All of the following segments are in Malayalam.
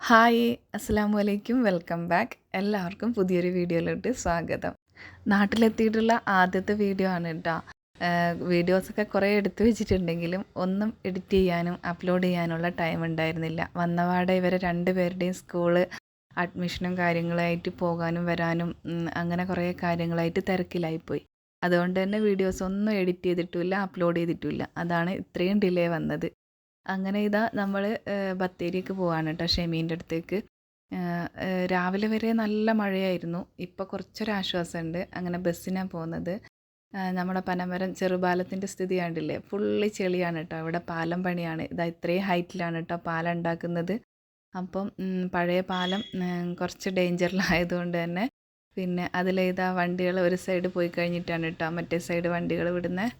ഹായ് അസ്സാം വലൈക്കും വെൽക്കം ബാക്ക്. എല്ലാവർക്കും പുതിയൊരു വീഡിയോയിലോട്ട് സ്വാഗതം. നാട്ടിലെത്തിയിട്ടുള്ള ആദ്യത്തെ വീഡിയോ ആണ് കേട്ടോ വീഡിയോസൊക്കെ കുറേ എടുത്തു വെച്ചിട്ടുണ്ടെങ്കിലും ഒന്നും എഡിറ്റ് ചെയ്യാനും അപ്ലോഡ് ചെയ്യാനുള്ള ടൈം ഉണ്ടായിരുന്നില്ല. വന്നപാടെ ഇവരെ രണ്ടുപേരുടെയും സ്കൂൾ അഡ്മിഷനും കാര്യങ്ങളായിട്ട് പോകാനും വരാനും അങ്ങനെ കുറേ കാര്യങ്ങളായിട്ട് തിരക്കിലായിപ്പോയി. അതുകൊണ്ട് തന്നെ വീഡിയോസ് ഒന്നും എഡിറ്റ് ചെയ്തിട്ടില്ല അപ്ലോഡ് ചെയ്തിട്ടില്ല. അതാണ് ഇത്രയും ഡിലേ വന്നത്. അങ്ങനെ ഇതാ നമ്മൾ ബത്തേരിക്ക് പോവാണ് കേട്ടോ ഷെമീന്റെ അടുത്തേക്ക്. രാവിലെ വരെ നല്ല മഴയായിരുന്നു. ഇപ്പോൾ കുറച്ചൊരാശ്വാസമുണ്ട് അങ്ങനെ ബസ്സിനാണ് പോകുന്നത് നമ്മുടെ പനമരം ചെറുപാലത്തിന്റെ സ്ഥിതി കണ്ടില്ലേ ഫുള്ളി ചെളിയാണ് കേട്ടോ ഇവിടെ പാലം പണിയാണ്. ഇതാ ഇത്രയും ഹൈറ്റിലാണ് കേട്ടോ പാലം ഉണ്ടാക്കുന്നത്. അപ്പം പഴയ പാലം കുറച്ച് ഡേഞ്ചറിലായതുകൊണ്ട് തന്നെ. പിന്നെ അതിലേതാ വണ്ടികൾ ഒരു സൈഡ് പോയി കഴിഞ്ഞിട്ടാണ് കേട്ടോ മറ്റേ സൈഡ് വണ്ടികൾ വിടുന്നത്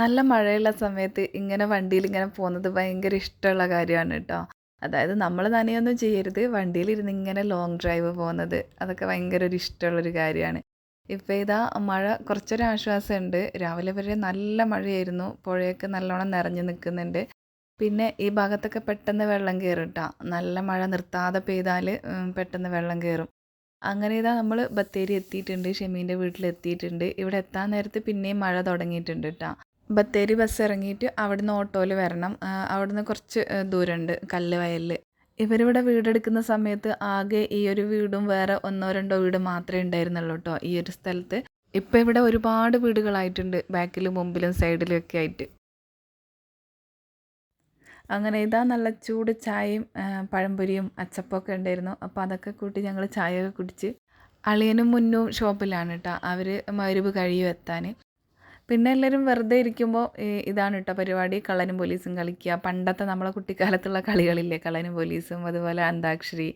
നല്ല മഴയുള്ള സമയത്ത് ഇങ്ങനെ വണ്ടിയിൽ ഇങ്ങനെ പോകുന്നത് ഭയങ്കര ഇഷ്ടമുള്ള കാര്യമാണ് കേട്ടോ. അതായത് നമ്മൾ നനയൊന്നും ചെയ്യരുത് വണ്ടിയിലിരുന്ന് ഇങ്ങനെ ലോങ് ഡ്രൈവ് പോകുന്നത് അതൊക്കെ ഭയങ്കര ഒരു ഇഷ്ടമുള്ളൊരു കാര്യമാണ്. ഇപ്പോൾ ഇതാ മഴ കുറച്ചൊരു ആശ്വാസമുണ്ട്. രാവിലെ വരെ നല്ല മഴയായിരുന്നു. പുഴയൊക്കെ നല്ലോണം നിറഞ്ഞു നിൽക്കുന്നുണ്ട്. പിന്നെ ഈ ഭാഗത്തൊക്കെ പെട്ടെന്ന് വെള്ളം കയറും കേട്ടോ. നല്ല മഴ നിർത്താതെ പെയ്താൽ പെട്ടെന്ന് വെള്ളം കയറും. അങ്ങനെ ഇതാ നമ്മൾ ബത്തേരി എത്തിയിട്ടുണ്ട് ഷെമീന്റെ വീട്ടിൽ എത്തിയിട്ടുണ്ട് ഇവിടെ എത്താൻ നേരത്ത് പിന്നെയും മഴ തുടങ്ങിയിട്ടുണ്ട് കേട്ടോ. ബത്തേരി ബസ് ഇറങ്ങിയിട്ട് അവിടുന്ന് ഓട്ടോയിൽ വരണം. അവിടുന്ന് കുറച്ച് ദൂരമുണ്ട് കല്ല് വയലിൽ ഇവരിവിടെ വീടെടുക്കുന്ന സമയത്ത് ആകെ ഈ ഒരു വീടും വേറെ ഒന്നോ രണ്ടോ വീട് മാത്രമേ ഉണ്ടായിരുന്നുള്ളൂ കേട്ടോ ഈ ഒരു സ്ഥലത്ത്. ഇപ്പം ഇവിടെ ഒരുപാട് വീടുകളായിട്ടുണ്ട് ബാക്കിലും മുമ്പിലും സൈഡിലും ഒക്കെ ആയിട്ട്. അങ്ങനെ ഇതാ നല്ല ചൂട് ചായയും പഴംപൊരിയും അച്ചപ്പൊക്കെ ഉണ്ടായിരുന്നു. അപ്പോൾ അതൊക്കെ കൂട്ടി ഞങ്ങൾ ചായയൊക്കെ കുടിച്ച് അളിയനും മുന്നും ഷോപ്പിലാണ് കേട്ടോ അവർ മരുവ് കഴിയും എത്താൻ പിന്നെ എല്ലാവരും വെറുതെ ഇരിക്കുമ്പോൾ ഇതാണ് കേട്ടോ പരിപാടി. കള്ളനും പോലീസും കളിക്കുക പണ്ടത്തെ നമ്മളെ കുട്ടിക്കാലത്തുള്ള കളികളില്ലേ? കള്ളനും പോലീസും അതുപോലെ അന്താക്ഷരി.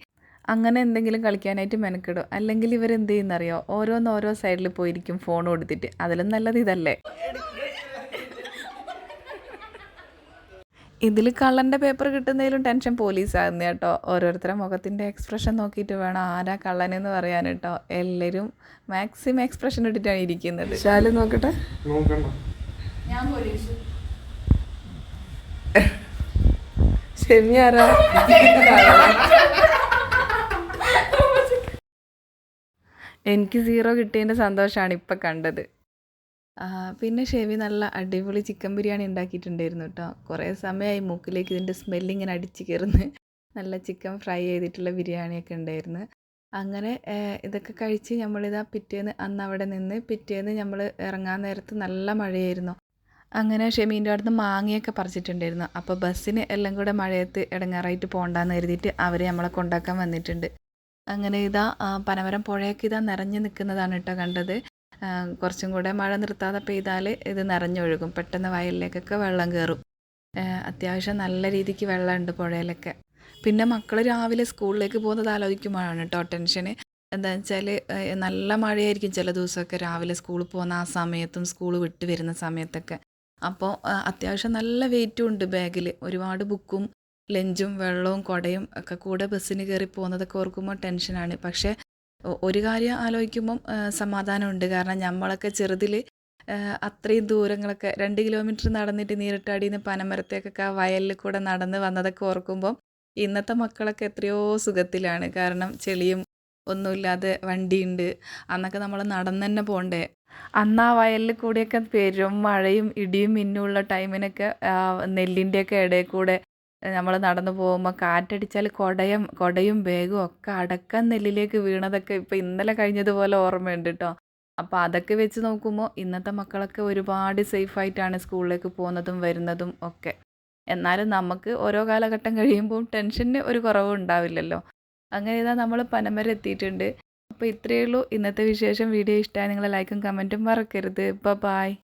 അങ്ങനെ എന്തെങ്കിലും കളിക്കാനായിട്ട് മെനക്കിടും. അല്ലെങ്കിൽ ഇവരെന്ത് ചെയ്യുന്നറിയോ? ഓരോന്ന് ഓരോ സൈഡിൽ പോയിരിക്കും ഫോൺ കൊടുത്തിട്ട്. അതിലും നല്ലത് ഇതല്ലേ? ഇതിൽ കള്ളന്റെ പേപ്പർ കിട്ടുന്നതിലും ടെൻഷൻ പോലീസാകുന്ന കേട്ടോ. ഓരോരുത്തരുടെ മുഖത്തിന്റെ എക്സ്പ്രഷൻ നോക്കിയിട്ട് വേണം ആരാ കള്ളനെന്ന് പറയാൻ കേട്ടോ. എല്ലാവരും മാക്സിമം എക്സ്പ്രഷൻ ഇട്ടിട്ടാണ് ഇരിക്കുന്നത്. ശാലു നോക്കട്ടെ. ഞാൻ പോലീസ്. ശരിയാരാ എനിക്ക് സീറോ കിട്ടിയതിന്റെ സന്തോഷമാണ് ഇപ്പം കണ്ടത്. പിന്നെ ഷെവി നല്ല അടിപൊളി ചിക്കൻ ബിരിയാണി ഉണ്ടാക്കിയിട്ടുണ്ടായിരുന്നു കേട്ടോ കുറേ സമയമായി മൂക്കിലേക്ക് ഇതിന്റെ സ്മെല്ലിങ്ങനെ അടിച്ച് കയറുന്നു നല്ല ചിക്കൻ ഫ്രൈ ചെയ്തിട്ടുള്ള ബിരിയാണിയൊക്കെ ഉണ്ടായിരുന്നു. അങ്ങനെ ഇതൊക്കെ കഴിച്ച് നമ്മളിതാ പിറ്റേന്ന് അന്ന് അവിടെ നിന്ന് പിറ്റേന്ന് നമ്മൾ ഇറങ്ങാൻ നേരത്ത് നല്ല മഴയായിരുന്നു. അങ്ങനെ ഷെമീന്റെ അടുത്ത് മാങ്ങയൊക്കെ പറിച്ചിട്ടുണ്ടായിരുന്നു. അപ്പോൾ ബസ്സിന് എല്ലാം കൂടെ മഴയത്ത് ഇടങ്ങാറായിട്ട് പോകണ്ടെന്ന് കരുതിയിട്ട് അവർ നമ്മളെ കൊണ്ടാക്കാൻ വന്നിട്ടുണ്ട്. അങ്ങനെ ഇതാ പനമരം പുഴയൊക്കെ ഇതാ നിറഞ്ഞു നിൽക്കുന്നതാണ് കേട്ടോ കണ്ടത്. കുറച്ചും കൂടെ മഴ നിർത്താതെ പെയ്താൽ ഇത് നിറഞ്ഞൊഴുകും. പെട്ടെന്ന് വയലിലേക്കൊക്കെ വെള്ളം കയറും അത്യാവശ്യം നല്ല രീതിക്ക് വെള്ളമുണ്ട് പുഴയിലൊക്കെ. പിന്നെ മക്കൾ രാവിലെ സ്കൂളിലേക്ക് പോകുന്നത് ആലോചിക്കുമ്പോഴാണ് കേട്ടോ ടെൻഷന്. എന്താണെന്ന് വെച്ചാൽ നല്ല മഴയായിരിക്കും ചില ദിവസമൊക്കെ രാവിലെ സ്കൂളിൽ പോകുന്ന ആ സമയത്തും സ്കൂൾ വിട്ട് വരുന്ന സമയത്തൊക്കെ. അപ്പോൾ അത്യാവശ്യം നല്ല വെയിറ്റും ഉണ്ട് ബാഗിൽ ഒരുപാട് ബുക്കും ലഞ്ചും വെള്ളവും കുടയും ഒക്കെ കൂടെ ബസ്സിന് കയറി പോകുന്നതൊക്കെ ഓർക്കുമ്പോൾ ടെൻഷനാണ്. പക്ഷേ ഒരു കാര്യം ആലോചിക്കുമ്പം സമാധാനമുണ്ട്. കാരണം നമ്മളൊക്കെ ചെറുതിൽ അത്രയും ദൂരങ്ങളൊക്കെ രണ്ട് കിലോമീറ്റർ നടന്നിട്ട് നീരട്ടാടിയിൽ നിന്ന് പനമരത്തേക്കൊക്കെ ആ വയലിൽ കൂടെ നടന്ന് വന്നതൊക്കെ ഓർക്കുമ്പം ഇന്നത്തെ മക്കളൊക്കെ എത്രയോ സുഖത്തിലാണ്. കാരണം ചെളിയും ഒന്നുമില്ലാതെ വണ്ടിയുണ്ട്. അന്നൊക്കെ നമ്മൾ നടന്നു തന്നെ പോകണ്ടേ അന്ന് ആ വയലിൽ കൂടെയൊക്കെ പെരും മഴയും ഇടിയും മിന്നുമുള്ള ടൈമിനൊക്കെ നെല്ലിന്റെയൊക്കെ ഇടയിൽ കൂടെ നമ്മൾ നടന്നു പോകുമ്പോൾ കാറ്റടിച്ചാൽ കൊടയും കൊടയും ബാഗും ഒക്കെ അടക്കം നെല്ലിലേക്ക് വീണതൊക്കെ ഇപ്പോൾ ഇന്നലെ കഴിഞ്ഞതുപോലെ ഓർമ്മയുണ്ട് കേട്ടോ അപ്പോൾ അതൊക്കെ വെച്ച് നോക്കുമ്പോൾ ഇന്നത്തെ മക്കളൊക്കെ ഒരുപാട് സേഫായിട്ടാണ് സ്കൂളിലേക്ക് പോകുന്നതും വരുന്നതും ഒക്കെ. എന്നാലും നമുക്ക് ഓരോ കാലഘട്ടം കഴിയുമ്പോൾ ടെൻഷന് ഒരു കുറവും ഉണ്ടാവില്ലല്ലോ. അങ്ങനെ ഇതാ നമ്മൾ പനമര എത്തിയിട്ടുണ്ട്. അപ്പോൾ ഇത്രയേ ഉള്ളൂ. ഇന്നത്തെ വിശേഷം. വീഡിയോ ഇഷ്ടമായി നിങ്ങൾ ലൈക്കും കമന്റും മറക്കരുത്. ബ ബായ്